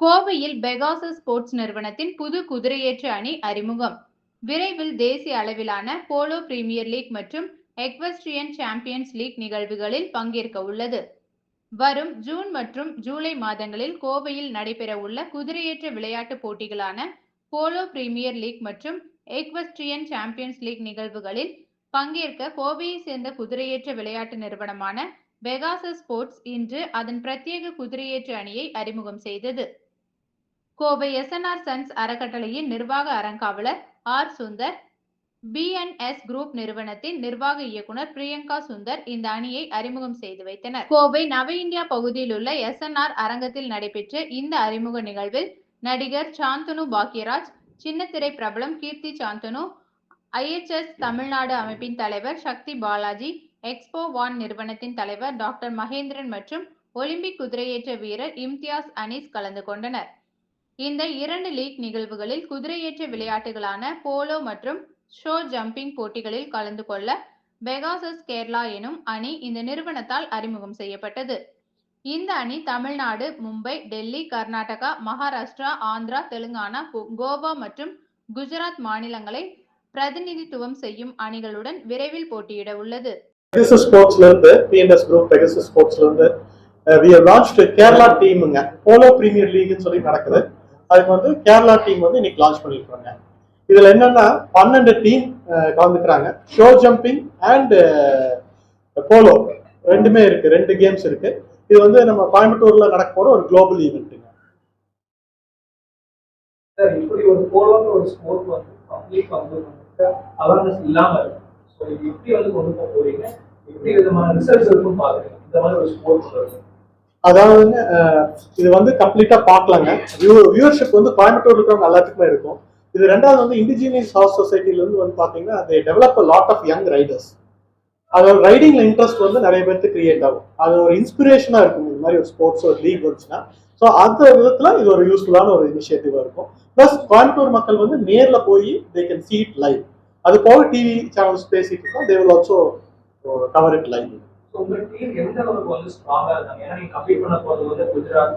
கோவையில் Pegasus sports நிறுவனத்தின் புது குதிரையேற்ற அணி அறிமுகம். விரைவில் தேசிய அளவிலான போலோ பிரீமியர் லீக் மற்றும் எக்வெஸ்ட்ரியன் சாம்பியன்ஸ் லீக் நிகழ்வுகளில் பங்கேற்க உள்ளது. வரும் ஜூன் மற்றும் ஜூலை மாதங்களில் கோவையில் நடைபெறவுள்ள குதிரையேற்ற விளையாட்டுப் போட்டிகளான போலோ பிரீமியர் லீக் மற்றும் எக்வெஸ்ட்ரியன் சாம்பியன்ஸ் லீக் நிகழ்வுகளில் பங்கேற்க கோவையை சேர்ந்த குதிரையேற்ற விளையாட்டு நிறுவனமான பெகாசஸ் ஸ்போர்ட்ஸ் இன்று அதன் பிரத்யேக குதிரையேற்ற அணியை அறிமுகம் செய்தது. கோவை எஸ்என்ஆர் சன்ஸ் அறக்கட்டளையின் நிர்வாக அறங்காவலர் ஆர் சுந்தர் பிஎன்எஸ் குரூப் நிறுவனத்தின் நிர்வாக இயக்குனர் பிரியங்கா சுந்தர் இந்த அணியை அறிமுகம் செய்து வைத்தனர். கோவை நவ இந்தியா பகுதியில் உள்ள எஸ்என்ஆர் அரங்கத்தில் நடைபெற்ற இந்த அறிமுக நிகழ்வில் நடிகர் சாந்தனு பாக்யராஜ் சின்னத்திரை பிரபலம் கீர்த்தி சாந்தனு ஐஎச்எஸ் தமிழ்நாடு அமைப்பின் தலைவர் சக்தி பாலாஜி எக்ஸ்போ வான் நிறுவனத்தின் தலைவர் டாக்டர் மகேந்திரன் மற்றும் ஒலிம்பிக் குதிரையேற்ற வீரர் இம்தியாஸ் அனீஸ் கலந்து கொண்டனர். இந்த இரண்டு லீக் நிகழ்வுகளில் குதிரையேற்ற விளையாட்டுகளான போலோ மற்றும் ஷோ ஜம்பிங் போட்டிகளில் கலந்து கொள்ள பெகாசஸ் கேரளா எனும் அணி இந்த நிறுவனத்தால் அறிமுகம் செய்யப்பட்டது. இந்த அணி தமிழ்நாடு மும்பை டெல்லி கர்நாடகா மகாராஷ்டிரா ஆந்திரா தெலுங்கானா கோவா மற்றும் குஜராத் மாநிலங்களை பிரதிநிதித்துவம் செய்யும் அணிகளுடன் விரைவில் போட்டியிட உள்ளது. பெகசஸ் ஸ்போர்ட்ஸ்ல இருந்து பிஎன்எஸ் குரூப் பெகசஸ் ஸ்போர்ட்ஸ்ல இருந்து வி லான்ச் கேரளா டீமுங்க போலோ பிரீமியர் லீக்னு சொல்லி நடக்குது. அதுக்கு வந்து கேரளா டீம் வந்து இன்னைக்கு லான்ச் பண்ணியிருக்காங்க இதுல என்னன்னா பன்னெண்டு டீம் கலந்துக்கிறாங்க. ஷோ ஜம்பிங் அண்ட் போலோ ரெண்டுமே இருக்கு. ரெண்டு கேம்ஸ் இருக்கு. இது வந்து நம்ம கோயம்புத்தூர்ல நடக்க போற ஒரு குளோபல் ஈவெண்ட்டுங்க சார் இப்படி ஒரு போலோன்ற ஒரு ஸ்போர்ட் வந்து பப்ளிக் வந்து அவேர்னஸ் இல்லாம இருக்கு. ஸோ இது எப்படி வந்து கொண்டு போக போறீங்க? எப்படி விதமான ரிசல்ட்ஸ் இருக்கும் பாக்குறீங்க இந்த மாதிரி ஒரு ஸ்போர்ட்ஸ் வருது அதாவதுங்க இது வந்து கம்ப்ளீட்டா பார்க்கலாங்க. வியூவர்ஷிப் வந்து கோயம்புத்தூர் இருக்கிறவங்க எல்லாத்துக்குமே இருக்கும். இது ரெண்டாவது வந்து இண்டிஜினியஸ் ஹவுஸ் சொசைட்டில இருந்து வந்து பாத்தீங்கன்னா அது develop lot of young riders அதோட ரைடிங்ல இன்ட்ரெஸ்ட் வந்து நிறைய பேருக்கு கிரியேட் ஆகும். அது ஒரு இன்ஸ்பிரேஷனா இருக்கும். இந்த மாதிரி ஒரு ஸ்போர்ட்ஸ் ஒரு லீக் வந்துச்சுன்னா ஸோ அந்த விதத்துல இது ஒரு யூஸ்ஃபுல்லான ஒரு இனிஷியேட்டிவா இருக்கும். ப்ளஸ் கோயம்புத்தூர் மக்கள் வந்து நேர்ல போய் they can see it live அது போக டிவி சேனல்ஸ் பேசிட்டு இருக்கோம். They will also cover it live உங்க டீம் எந்த அளவுக்கு வந்து ஸ்ட்ராங்கா இருக்காங்க ஏன்னா நீங்க கம்ப்ளீட் பண்ண போறது வந்து குஜராத்